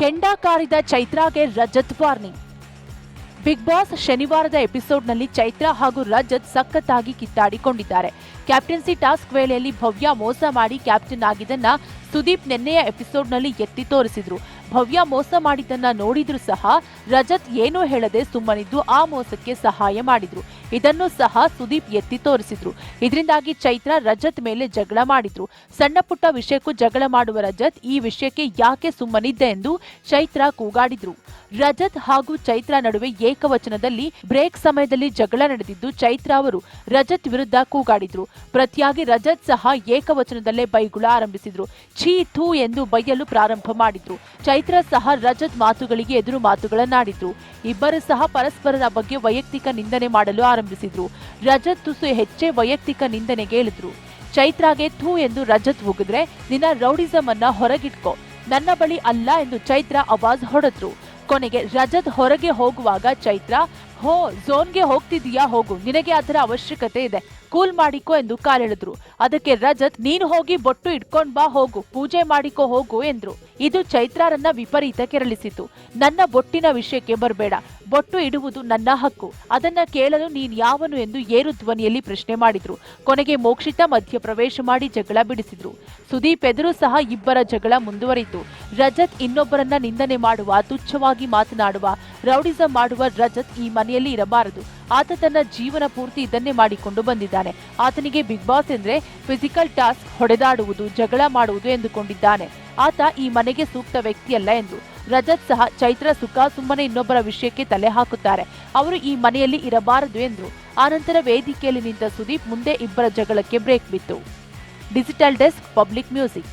ಕೆಂಡ ಕಾರಿದ ಚೈತ್ರಾಗೆ ರಜತ್ ವಾರ್ನಿಂಗ್. ಬಿಗ್ ಬಾಸ್ ಶನಿವಾರದ ಎಪಿಸೋಡ್ನಲ್ಲಿ ಚೈತ್ರ ಹಾಗೂ ರಜತ್ ಸಖತ್ತಾಗಿ ಕಿತ್ತಾಡಿಕೊಂಡಿದ್ದಾರೆ. ಕ್ಯಾಪ್ಟನ್ಸಿ ಟಾಸ್ಕ್ ವೇಳೆಯಲ್ಲಿ ಭವ್ಯ ಮೋಸ ಮಾಡಿ ಕ್ಯಾಪ್ಟನ್ ಆಗಿದ್ದನ್ನ ಸುದೀಪ್ ನಿನ್ನೆಯ ಎಪಿಸೋಡ್ನಲ್ಲಿ ಎತ್ತಿ ತೋರಿಸಿದ್ರು. ಭವ್ಯ ಮೋಸ ಮಾಡಿದ್ದನ್ನ ನೋಡಿದ್ರು ಸಹ ರಜತ್ ಏನೂ ಹೇಳದೆ ಸುಮ್ಮನಿದ್ದು ಆ ಮೋಸಕ್ಕೆ ಸಹಾಯ ಮಾಡಿದ್ರು. ಇದನ್ನು ಸಹ ಸುದೀಪ್ ಎತ್ತಿ ತೋರಿಸಿದ್ರು. ಇದರಿಂದಾಗಿ ಚೈತ್ರ ರಜತ್ ಮೇಲೆ ಜಗಳ ಮಾಡಿದ್ರು. ಸಣ್ಣ ಪುಟ್ಟ ವಿಷಯಕ್ಕೂ ಜಗಳ ಮಾಡುವ ರಜತ್ ಈ ವಿಷಯಕ್ಕೆ ಯಾಕೆ ಸುಮ್ಮನಿದ್ದೆ ಎಂದು ಚೈತ್ರ ಕೂಗಾಡಿದ್ರು. ರಜತ್ ಹಾಗೂ ಚೈತ್ರ ನಡುವೆ ಏಕವಚನದಲ್ಲಿ ಬ್ರೇಕ್ ಸಮಯದಲ್ಲಿ ಜಗಳ ನಡೆದಿದ್ದು ಚೈತ್ರ ಅವರು ರಜತ್ ವಿರುದ್ಧ ಕೂಗಾಡಿದ್ರು. ಪ್ರತಿಯಾಗಿ ರಜತ್ ಸಹ ಏಕವಚನದಲ್ಲೇ ಬೈಗುಳ ಆರಂಭಿಸಿದ್ರು. ಛೀ ಥೂ ಎಂದು ಬೈಯಲು ಪ್ರಾರಂಭ ಮಾಡಿದ್ರು. ಚೈತ್ರ ಸಹ ರಜತ್ ಮಾತುಗಳಿಗೆ ಎದುರು ಮಾತುಗಳನ್ನಾಡಿದ್ರು. ಇಬ್ಬರು ಸಹ ಪರಸ್ಪರರ ಬಗ್ಗೆ ವೈಯಕ್ತಿಕ ನಿಂದನೆ ಮಾಡಲು ಆರಂಭಿಸಿದ್ರು. ರಜತ್ ತುಸು ಹೆಚ್ಚೇ ವೈಯಕ್ತಿಕ ನಿಂದನೆಗೆ ಇಳಿದ್ರು. ಚೈತ್ರಾಗೆ ಥೂ ಎಂದು ರಜತ್ ಉಗಿದ್ರೆ, ನಿನ್ನ ರೌಡಿಸಮ್ ಅನ್ನ ಹೊರಗಿಟ್ಕೋ. ನನ್ನ ಬಳಿ ಅಲ್ಲ ಎಂದು ಚೈತ್ರ ಅವಾಜ್ ಹೊಡೆದ್ರು ಕೊನೆಗೆ ರಜತ್ ಹೊರಗೆ ಹೋಗುವಾಗ ಚೈತ್ರ, ಹೋ, ಝೋನ್ಗೆ ಹೋಗ್ತಿದೀಯಾ ಹೋಗು. ನಿನಗೆ ಅದರ ಅವಶ್ಯಕತೆ ಇದೆ. ಕೂಲ್ ಮಾಡಿಕೋ ಎಂದು ಕಾಲೆಳೆದ್ರು ಅದಕ್ಕೆ ರಜತ್, ನೀನು ಹೋಗಿ ಬೊಟ್ಟು ಇಟ್ಕೊಂಡ್ ಬಾ, ಹೋಗು. ಪೂಜೆ ಮಾಡಿಕೋ, ಹೋಗು ಎಂದ್ರು. ಇದು ಚೈತ್ರಾರನ್ನ ವಿಪರೀತ ಕೆರಳಿಸಿತು ನನ್ನ ಬೊಟ್ಟಿನ ವಿಷಯಕ್ಕೆ ಬರಬೇಡ. ಬೊಟ್ಟು ಇಡುವುದು ನನ್ನ ಹಕ್ಕು. ಅದನ್ನ ಕೇಳಲು ನೀನ್ ಯಾವನು ಎಂದು ಏರು ಧ್ವನಿಯಲ್ಲಿ ಪ್ರಶ್ನೆ ಮಾಡಿದ್ರು. ಕೊನೆಗೆ ಮೋಕ್ಷಿತ ಮಧ್ಯ ಪ್ರವೇಶ ಮಾಡಿ ಜಗಳ ಬಿಡಿಸಿದ್ರು. ಸುದೀಪ್ ಎದುರು ಸಹ ಇಬ್ಬರ ಜಗಳ ಮುಂದುವರಿತು. ರಜತ್ ಇನ್ನೊಬ್ಬರನ್ನ ನಿಂದನೆ ಮಾಡುವ, ತುಚ್ಛವಾಗಿ ಮಾತನಾಡುವ, ರೌಡಿಸಂ ಮಾಡುವ ರಜತ್ ಈ ಮನೆಯಲ್ಲಿ ಇರಬಾರದು. ಆತ ತನ್ನ ಜೀವನ ಪೂರ್ತಿ ಇದನ್ನೇ ಮಾಡಿಕೊಂಡು ಬಂದಿದ್ದಾನೆ. ಆತನಿಗೆ ಬಿಗ್ ಬಾಸ್ ಎಂದ್ರೆ ಫಿಸಿಕಲ್ ಟಾಸ್ಕ್ ಹೊಡೆದಾಡುವುದು, ಜಗಳ ಮಾಡುವುದು ಎಂದುಕೊಂಡಿದ್ದಾನೆ. ಆತ ಈ ಮನೆಗೆ ಸೂಕ್ತ ವ್ಯಕ್ತಿಯಲ್ಲ ಎಂದು ರಜತ್ ಸಹ ಚೈತ್ರ ಸುಖ ಸುಮ್ಮನೆ ಇನ್ನೊಬ್ಬರ ವಿಷಯಕ್ಕೆ ತಲೆ ಹಾಕುತ್ತಾರೆ. ಅವರು ಈ ಮನೆಯಲ್ಲಿ ಇರಬಾರದು ಎಂದರು ಆನಂತರ ವೇದಿಕೆಯಲ್ಲಿ ನಿಂತ ಸುದೀಪ್ ಮುಂದೆ ಇಬ್ಬರ ಜಗಳಕ್ಕೆ ಬ್ರೇಕ್ ಬಿತ್ತು. Digital desk public music.